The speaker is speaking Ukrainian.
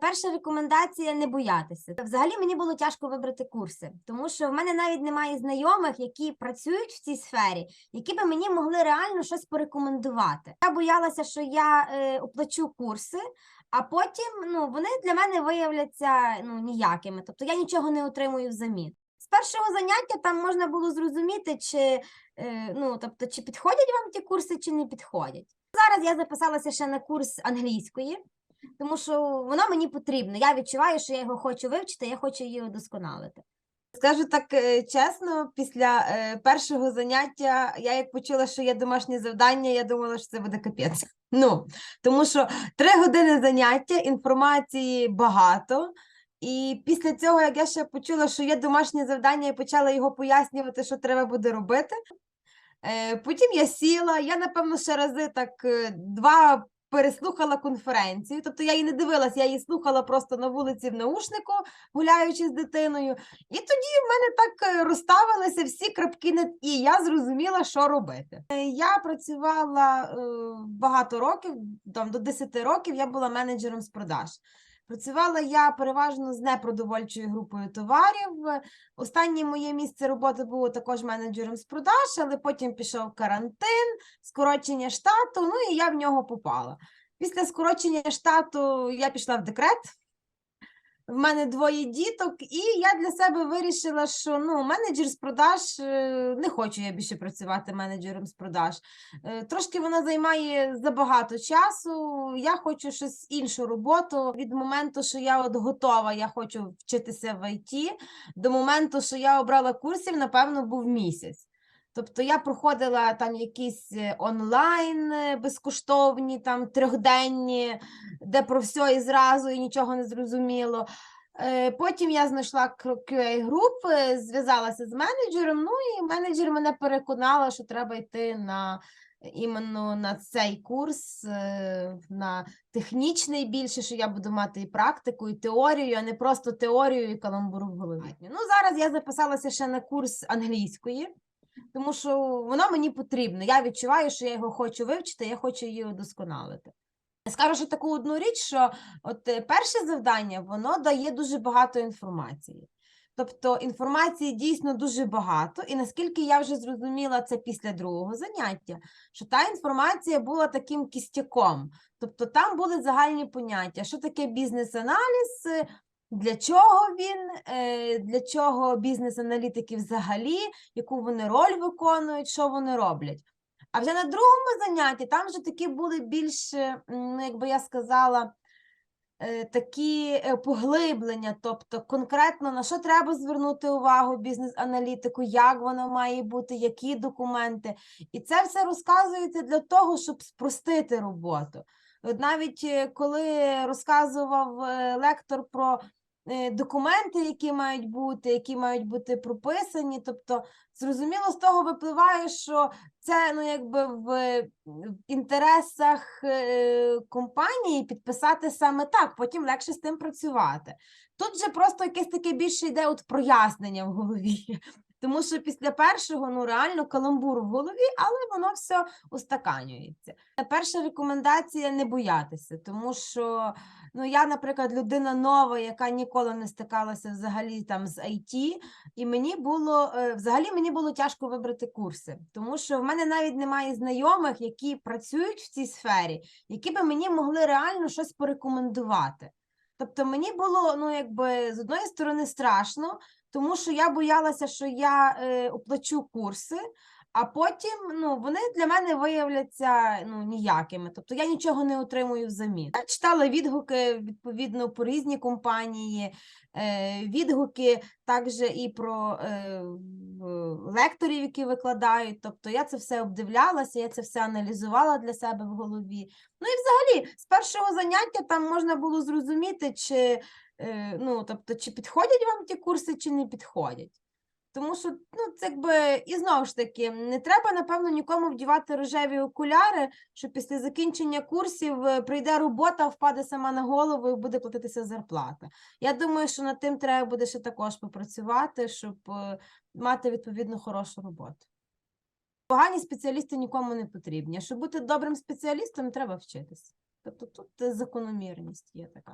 Перша рекомендація не боятися. Взагалі мені було тяжко вибрати курси, тому що в мене навіть немає знайомих, які працюють в цій сфері, які би мені могли реально щось порекомендувати. Я боялася, що я е, оплачу курси, а потім ну, вони для мене виявляться ну, ніякими. Тобто я нічого не отримую взамін. З першого заняття там можна було зрозуміти, чи, е, ну, тобто, чи підходять вам ті курси, чи не підходять. Зараз я записалася ще на курс англійської, тому що воно мені потрібно. Я відчуваю, що я його хочу вивчити, я хочу її удосконалити. Скажу так е, чесно, після е, першого заняття я як почула, що є домашнє завдання, я думала, що це буде капець. Ну, тому що три години заняття, інформації багато. І після цього, як я ще почула, що є домашнє завдання, і почала його пояснювати, що треба буде робити. Е, Потім я сіла, я, напевно, ще рази так два переслухала конференцію. Тобто я її не дивилась, я її слухала просто на вулиці в наушнику, гуляючи з дитиною. І тоді в мене так е, розставилися всі крапки над і. Я зрозуміла, що робити. Е, Я працювала е, багато років, там до 10 років я була менеджером з продаж. Працювала я переважно з непродовольчою групою товарів. Останнє моє місце роботи було також менеджером з продаж, але потім пішов карантин, скорочення штату, ну і я в нього попала. Після скорочення штату я пішла в декрет. В мене двоє діток, і я для себе вирішила, що ну, менеджер з продаж е, не хочу я більше працювати менеджером з продаж. Е, Трошки вона займає забагато часу. Я хочу щось іншу роботу. Від моменту, що я от готова, я хочу вчитися в ІТ, до моменту, що я обрала курсів, напевно, був місяць. Тобто я проходила там якісь е, онлайн е, безкоштовні, там трьохденні, де про все і зразу, і нічого не зрозуміло. Е, Потім я знайшла QA груп, е, зв'язалася з менеджером. Ну і менеджер мене переконала, що треба йти на іменно на цей курс, на технічний більше, що я буду мати і практику, і теорію, а не просто теорію і каламбуру в голові. Ну зараз я записалася ще на курс англійської. Тому що воно мені потрібно. Я відчуваю, що я його хочу вивчити, я хочу її удосконалити. Скажу ще таку одну річ, що от е, перше завдання воно дає дуже багато інформації. Тобто інформації дійсно дуже багато, і наскільки я вже зрозуміла це після другого заняття, що та інформація була таким кістяком. Тобто там були загальні поняття, що таке бізнес-аналіз, для чого він, е, для чого бізнес-аналітики взагалі, яку вони роль виконують, що вони роблять. А вже на другому занятті там вже такі були більш, е, ну, як я сказала, е, такі поглиблення, тобто конкретно на що треба звернути увагу бізнес-аналітику, як воно має бути, які документи. І це все розказується для того, щоб спростити роботу. От навіть коли розказував лектор про документи, які мають бути, які мають бути прописані, тобто зрозуміло з того випливає, що це ну якби в, в інтересах е, компанії підписати саме так, потім легше з тим працювати. Тут же просто якесь таке більше йде от прояснення в голові. Тому що після першого ну реально каламбур в голові, але воно все устаканюється. Перша рекомендація не боятися, тому що ну я, наприклад, людина нова, яка ніколи не стикалася взагалі там з IT, і мені було е, взагалі мені було тяжко вибрати курси, тому що в мене навіть немає знайомих, які працюють в цій сфері, які би мені могли реально щось порекомендувати. Тобто мені було ну якби з одної сторони страшно, тому що я боялася, що я е, оплачу курси, а потім ну, вони для мене виявляться ну, ніякими. Тобто я нічого не отримую взамін. Я читала відгуки відповідно по різні компанії, е, відгуки також і про е, лекторів, які викладають. Тобто я це все обдивлялася, я це все аналізувала для себе в голові. Ну і взагалі, з першого заняття там можна було зрозуміти, чи, е, ну, тобто, чи підходять вам ті курси, чи не підходять. Тому що, ну, це якби, і знову ж таки, не треба, напевно, нікому вдівати рожеві окуляри, що після закінчення курсів е, прийде робота, впаде сама на голову і буде платитися зарплата. Я думаю, що над тим треба буде ще також попрацювати, щоб е, мати відповідно хорошу роботу. Погані спеціалісти нікому не потрібні. Щоб бути добрим спеціалістом, треба вчитися. Тобто тут е, закономірність є така.